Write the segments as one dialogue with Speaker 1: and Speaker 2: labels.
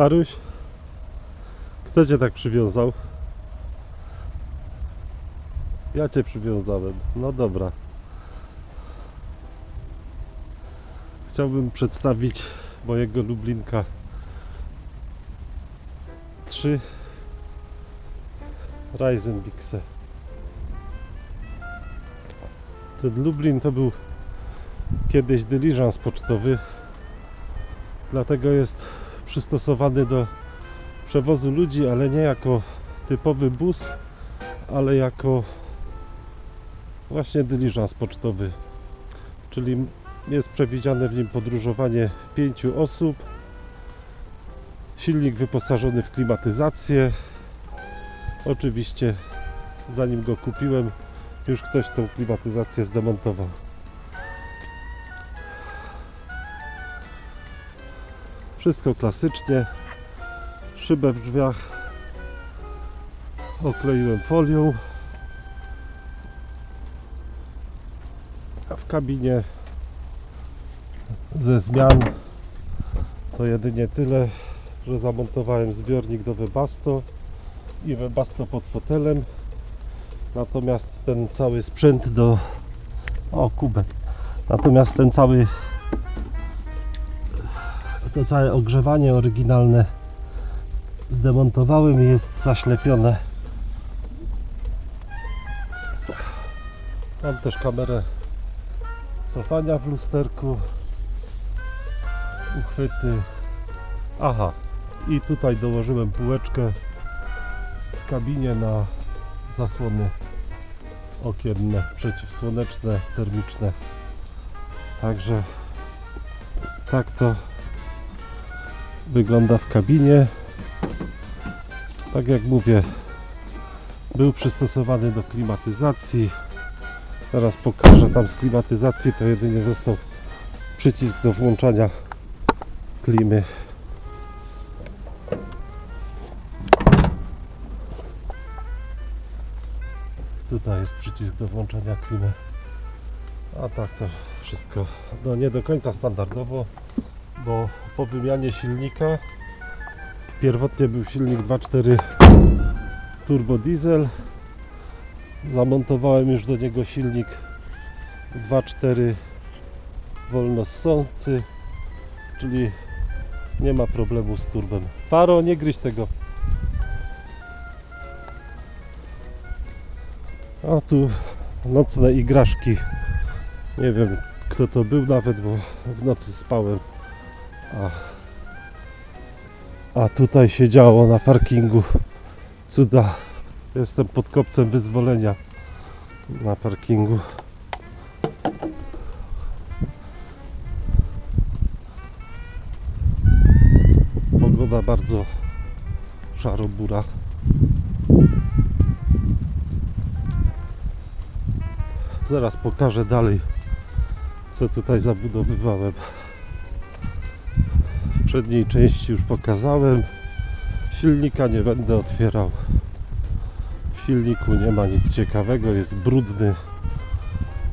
Speaker 1: Faruś? Kto cię tak przywiązał? Ja cię przywiązałem. No dobra. Chciałbym przedstawić mojego Lublinka 3 Ryzen Bixe. Ten Lublin to był kiedyś dyliżans pocztowy, dlatego jest przystosowany do przewozu ludzi, ale nie jako typowy bus, ale jako właśnie dyliżans pocztowy. Czyli jest przewidziane w nim podróżowanie pięciu osób. Silnik wyposażony w klimatyzację. Oczywiście zanim go kupiłem, już ktoś tą klimatyzację zdemontował. Wszystko klasycznie. Szybę w drzwiach okleiłem folią. A w kabinie ze zmian to jedynie tyle, że zamontowałem zbiornik do Webasto i Webasto pod fotelem. Natomiast ten cały sprzęt do... O, kubek. Natomiast ten cały to całe ogrzewanie oryginalne zdemontowałem i jest zaślepione. Mam też kamerę cofania w lusterku, uchwyty. Aha, i tutaj dołożyłem półeczkę w kabinie na zasłony okienne, przeciwsłoneczne, termiczne. Także tak to wygląda w kabinie. Tak jak mówię, był przystosowany do klimatyzacji. Teraz pokażę tam z klimatyzacji, to jedynie został przycisk do włączania klimy. Tutaj jest przycisk do włączania klimy. A tak to wszystko no nie do końca standardowo, bo po wymianie silnika pierwotnie był silnik 2.4 turbo diesel. Zamontowałem już do niego silnik 2.4 wolno ssący czyli nie ma problemu z turbem. Faro nie gryź tego. A tu nocne igraszki. Nie wiem kto to był nawet bo w nocy spałem a, tutaj się działo na parkingu cuda. Jestem pod kopcem wyzwolenia na parkingu. Pogoda bardzo szarobura. Zaraz pokażę dalej, co tutaj zabudowywałem. W przedniej części już pokazałem. Silnika nie będę otwierał. W silniku nie ma nic ciekawego, jest brudny.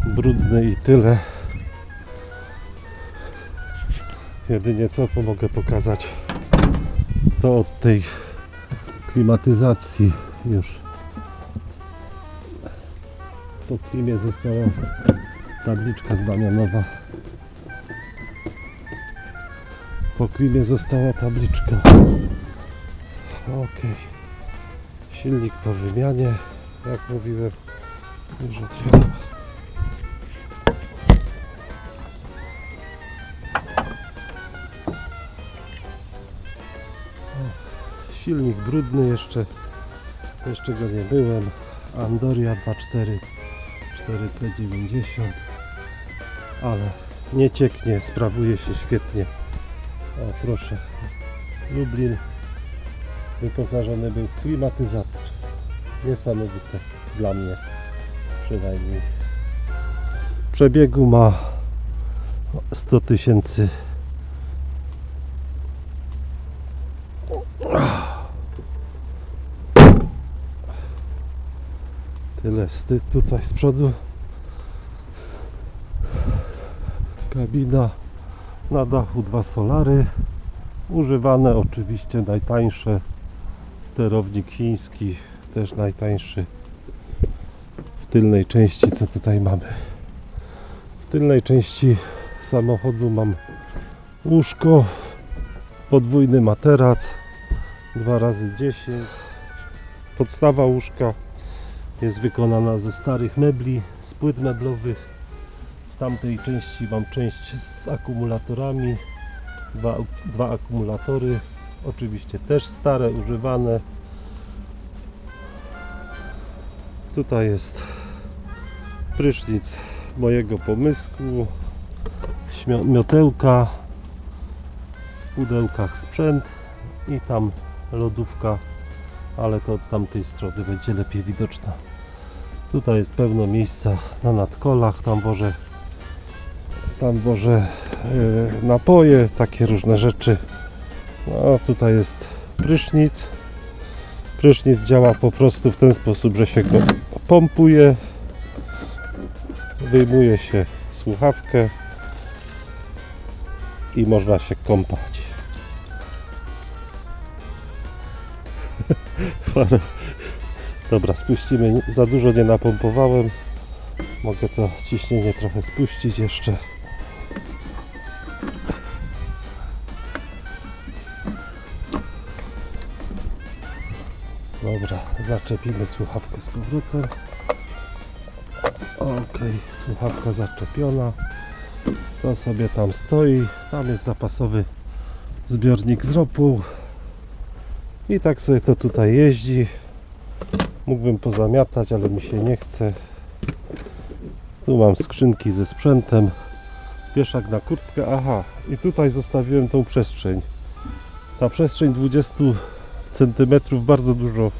Speaker 1: Brudny i tyle. Jedynie co to mogę pokazać to od tej klimatyzacji już po klimie została tabliczka znamionowa po klimie została tabliczka. Ok silnik po wymianie. Jak mówiłem już otwieram O, silnik brudny jeszcze. Jeszcze go nie byłem. Andoria 2.4 4C90 ale nie cieknie, sprawuje się świetnie o proszę. Lublin wyposażony był w klimatyzator. Niesamowite dla mnie przynajmniej. Przebiegu ma 100 tysięcy. Tyle z ty- tutaj z przodu. Kabina na dachu dwa solary Używane oczywiście najtańsze. Sterownik chiński też najtańszy. W tylnej części co tutaj mamy? W tylnej części samochodu mam łóżko, podwójny materac, 2 razy 10 Podstawa łóżka jest wykonana ze starych mebli, z płyt meblowych. W tamtej części mam część z akumulatorami, dwa, dwa akumulatory, oczywiście też stare, używane. Tutaj jest prysznic mojego pomysłu, miotełka, w pudełkach sprzęt i tam lodówka, ale to od tamtej strony będzie lepiej widoczna. Tutaj jest pełno miejsca na nadkolach, tam wożę, tam wożę e, napoje, takie różne rzeczy. No, tutaj jest prysznic. Prysznic działa po prostu w ten sposób, że się go pompuje, wyjmuje się słuchawkę i można się kąpać. Dobra, spuścimy. Za dużo nie napompowałem. Mogę to ciśnienie trochę spuścić jeszcze. Dobra, zaczepimy słuchawkę z powrotem. Ok, słuchawka zaczepiona. To sobie tam stoi. Tam jest zapasowy zbiornik z ropą. I tak sobie to tutaj jeździ. Mógłbym pozamiatać, ale mi się nie chce. Tu mam skrzynki ze sprzętem. Wieszak na kurtkę. Aha, i tutaj zostawiłem tą przestrzeń. Ta przestrzeń 20 cm bardzo dużo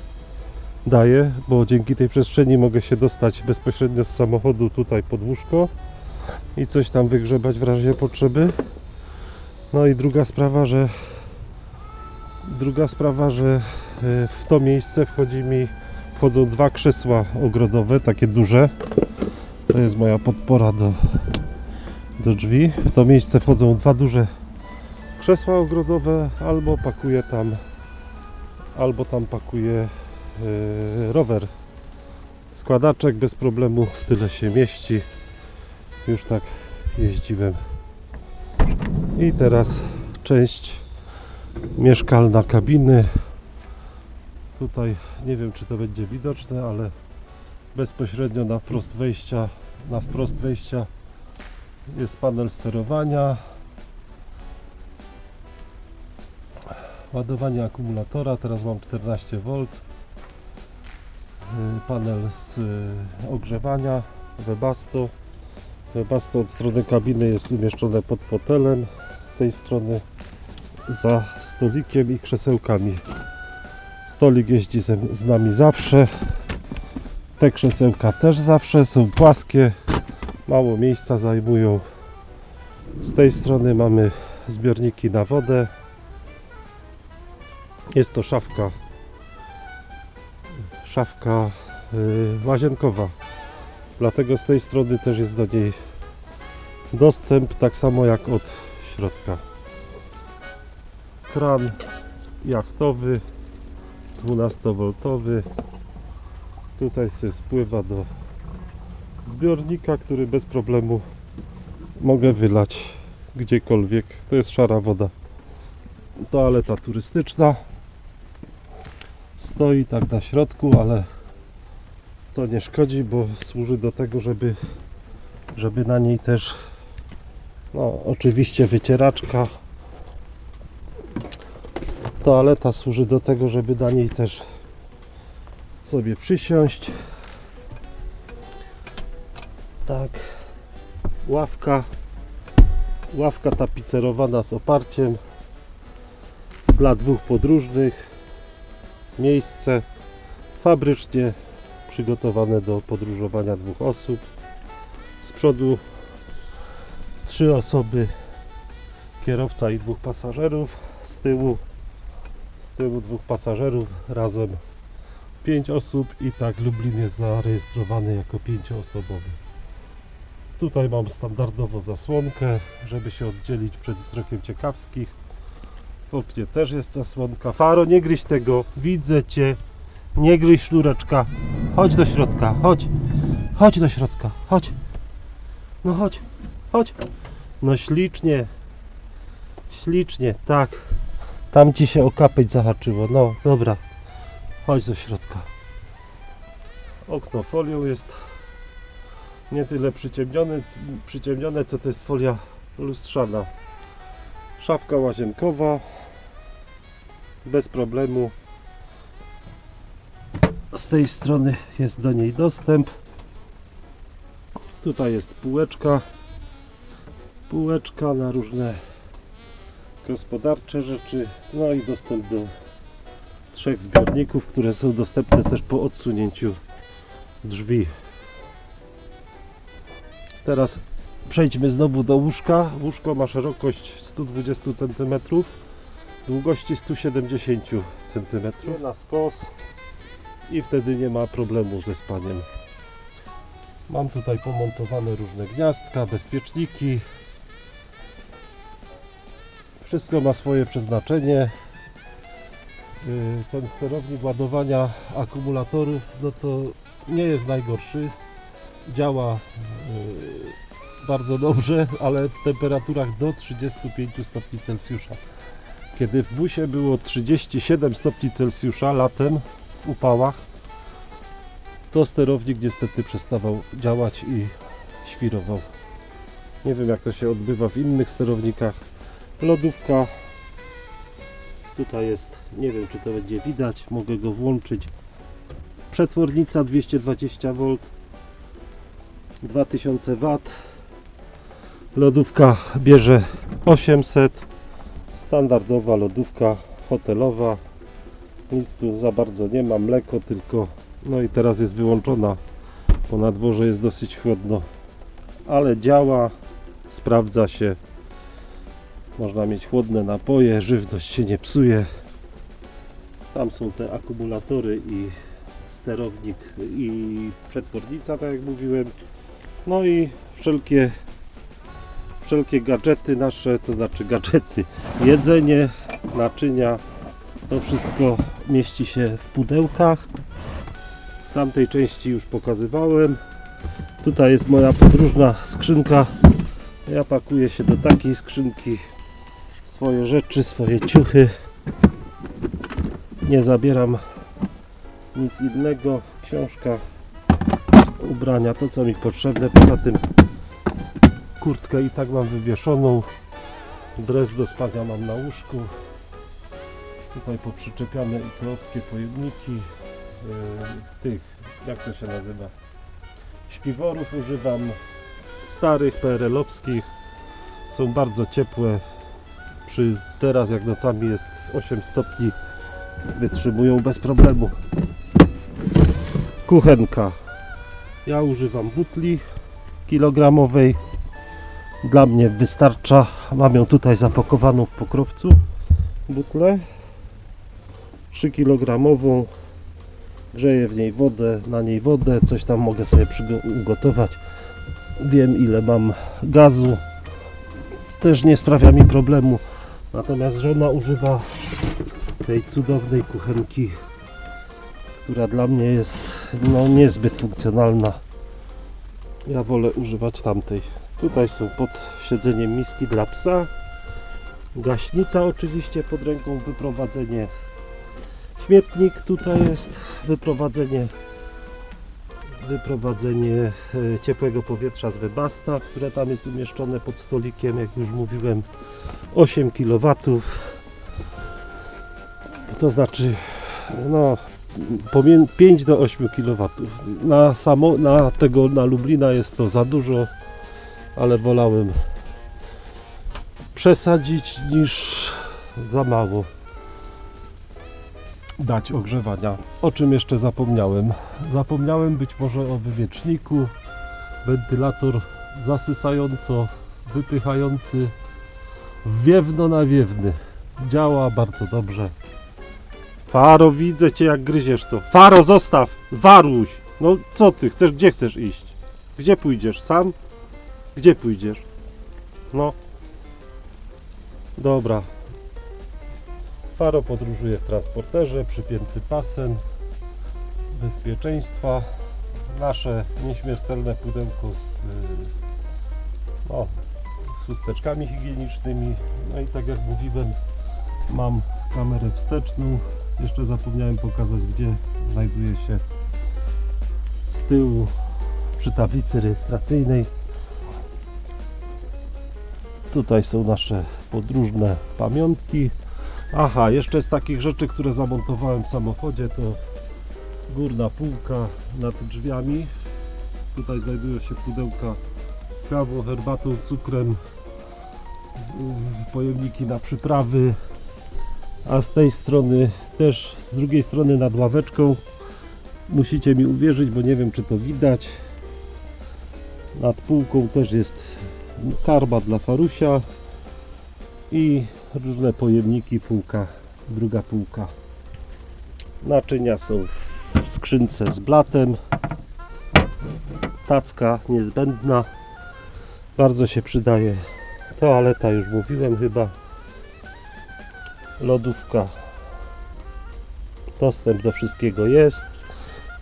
Speaker 1: daje, bo dzięki tej przestrzeni mogę się dostać bezpośrednio z samochodu tutaj pod łóżko i coś tam wygrzebać w razie potrzeby. No i druga sprawa, że druga sprawa, że y, w to miejsce wchodzi mi wchodzą dwa krzesła ogrodowe, takie duże. To jest moja podpora do, do drzwi. W to miejsce wchodzą dwa duże krzesła ogrodowe, albo pakuję tam albo tam pakuję y, rower. Składaczek bez problemu w tyle się mieści. Już tak jeździłem. I teraz część mieszkalna kabiny. Tutaj nie wiem czy to będzie widoczne, ale bezpośrednio na wprost wejścia, na wprost wejścia jest panel sterowania. Ładowanie akumulatora, teraz mam 14V. Y, Panel z y, ogrzewania Webasto. Webasto od strony kabiny jest umieszczone pod fotelem, z tej strony za stolikiem i krzesełkami. Stolik jeździ z nami zawsze. Te krzesełka też zawsze są płaskie, mało miejsca zajmują. Z tej strony mamy zbiorniki na wodę. Jest to szafka. Szafka y, łazienkowa. Dlatego z tej strony też jest do niej dostęp, tak samo jak od środka. Kran jachtowy 12V. Tutaj się spływa do zbiornika, który bez problemu mogę wylać gdziekolwiek. To jest szara woda. Toaleta turystyczna. Stoi tak na środku, ale to nie szkodzi, bo służy do tego, żeby, żeby na niej też no, oczywiście wycieraczka toaleta służy do tego, żeby na niej też sobie przysiąść. Tak. Ławka. Ławka tapicerowana z oparciem dla dwóch podróżnych. Miejsce fabrycznie przygotowane do podróżowania dwóch osób. Z przodu trzy osoby, kierowca i dwóch pasażerów. Z tyłu z tyłu dwóch pasażerów, razem 5 osób i tak Lublin jest zarejestrowany jako pięcioosobowy. Tutaj mam standardowo zasłonkę, żeby się oddzielić przed wzrokiem ciekawskich. W oknie też jest zasłonka. Faro, nie gryź tego. Widzę cię. Nie gryź sznureczka. Chodź do środka. Chodź. Chodź do środka. Chodź. No chodź. Chodź. No ślicznie. Ślicznie, tak. Tam ci się o kapeć zahaczyło. No, dobra. Chodź do środka. Okno folią jest nie tyle przyciemnione, przyciemnione co to jest folia lustrzana. Szafka łazienkowa bez problemu. Z tej strony jest do niej dostęp. Tutaj jest półeczka. Półeczka na różne gospodarcze rzeczy. No i dostęp do trzech zbiorników, które są dostępne też po odsunięciu drzwi. Teraz przejdźmy znowu do łóżka. Łóżko ma szerokość 120 cm, długości 170 cm. Na skos i wtedy nie ma problemu ze spaniem. Mam tutaj pomontowane różne gniazdka, bezpieczniki. Wszystko ma swoje przeznaczenie. Yy, Ten sterownik ładowania akumulatorów no to nie jest najgorszy. Działa yy, bardzo dobrze, ale w temperaturach do 35 stopni Celsjusza. Kiedy w busie było 37 stopni Celsjusza latem w upałach, to sterownik niestety przestawał działać i świrował. Nie wiem jak to się odbywa w innych sterownikach. Lodówka. Tutaj jest, nie wiem czy to będzie widać, mogę go włączyć. Przetwornica 220V, 2000 W. Lodówka bierze 800. Standardowa lodówka hotelowa. Nic tu za bardzo nie ma, mleko tylko. No i teraz jest wyłączona, bo na dworze jest dosyć chłodno. Ale działa, sprawdza się. Można mieć chłodne napoje, żywność się nie psuje. Tam są te akumulatory i sterownik i przetwornica, tak jak mówiłem. No i wszelkie wszelkie gadżety nasze, to znaczy gadżety, jedzenie, naczynia, to wszystko mieści się w pudełkach. W tamtej części już pokazywałem. Tutaj jest moja podróżna skrzynka. Ja pakuję się do takiej skrzynki swoje rzeczy, swoje ciuchy. Nie zabieram nic innego. Książka, ubrania, to co mi potrzebne. Poza tym kurtkę i tak mam wywieszoną. Dres do spania mam na łóżku. Tutaj poprzyczepiane ikeowskie pojemniki yy, tych, jak to się nazywa? Śpiworów używam starych, PRL-owskich. Są bardzo ciepłe. Przy teraz jak nocami jest 8 stopni wytrzymują bez problemu. Kuchenka. Ja używam butli kilogramowej. Dla mnie wystarcza. Mam ją tutaj zapakowaną w pokrowcu. Butlę 3 kg. Grzeję w niej wodę, na niej wodę. Coś tam mogę sobie ugotować. Wiem ile mam gazu. Też nie sprawia mi problemu. Natomiast żona używa tej cudownej kuchenki, która dla mnie jest no, niezbyt funkcjonalna. Ja wolę używać tamtej. Tutaj są pod siedzeniem miski dla psa. Gaśnica oczywiście pod ręką, wyprowadzenie. Śmietnik tutaj jest, wyprowadzenie wyprowadzenie e, ciepłego powietrza z Webasta, które tam jest umieszczone pod stolikiem, jak już mówiłem 8 kW to znaczy no pomie- 5 do 8 kW na, samo, na tego na Lublina jest to za dużo ale wolałem przesadzić niż za mało dać ogrzewania. O czym jeszcze zapomniałem? Zapomniałem być może o wywieczniku, wentylator zasysająco wypychający wiewno na wiewny. Działa bardzo dobrze. Faro, widzę cię jak gryziesz to. Faro, zostaw! Waruś! No co ty, chcesz, gdzie chcesz iść? Gdzie pójdziesz? Sam? Gdzie pójdziesz? No. Dobra. Faro podróżuje w transporterze, przypięty pasem bezpieczeństwa. Nasze nieśmiertelne pudełko z, no, z chusteczkami higienicznymi. No i tak jak mówiłem, mam kamerę wsteczną. Jeszcze zapomniałem pokazać, gdzie znajduje się z tyłu przy tablicy rejestracyjnej. Tutaj są nasze podróżne pamiątki. Aha, jeszcze z takich rzeczy, które zamontowałem w samochodzie, to górna półka nad drzwiami. Tutaj znajdują się pudełka z kawą, herbatą, cukrem, pojemniki na przyprawy, a z tej strony też, z drugiej strony nad ławeczką musicie mi uwierzyć, bo nie wiem czy to widać nad półką też jest karba dla farusia i różne pojemniki, półka, druga półka. Naczynia są w skrzynce z blatem. Tacka niezbędna. Bardzo się przydaje. Toaleta już mówiłem chyba. Lodówka. Dostęp do wszystkiego jest.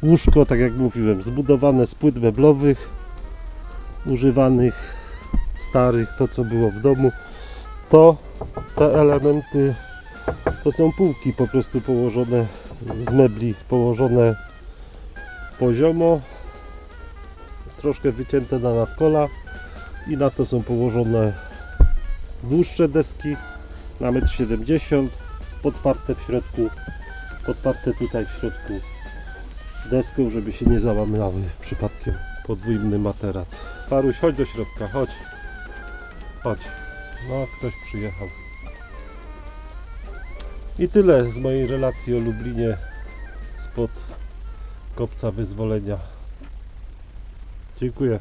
Speaker 1: Łóżko, tak jak mówiłem, zbudowane z płyt meblowych, używanych, starych, to co było w domu. To te elementy to są półki po prostu położone z mebli, położone poziomo, troszkę wycięte na nadkola i na to są położone dłuższe deski na 1,70 m, podparte w środku, podparte tutaj w środku deską, żeby się nie załamywały przypadkiem podwójny materac. Paruś, chodź do środka, chodź. Chodź. No, ktoś przyjechał. I tyle z mojej relacji o Lublinie spod kopca wyzwolenia. Dziękuję.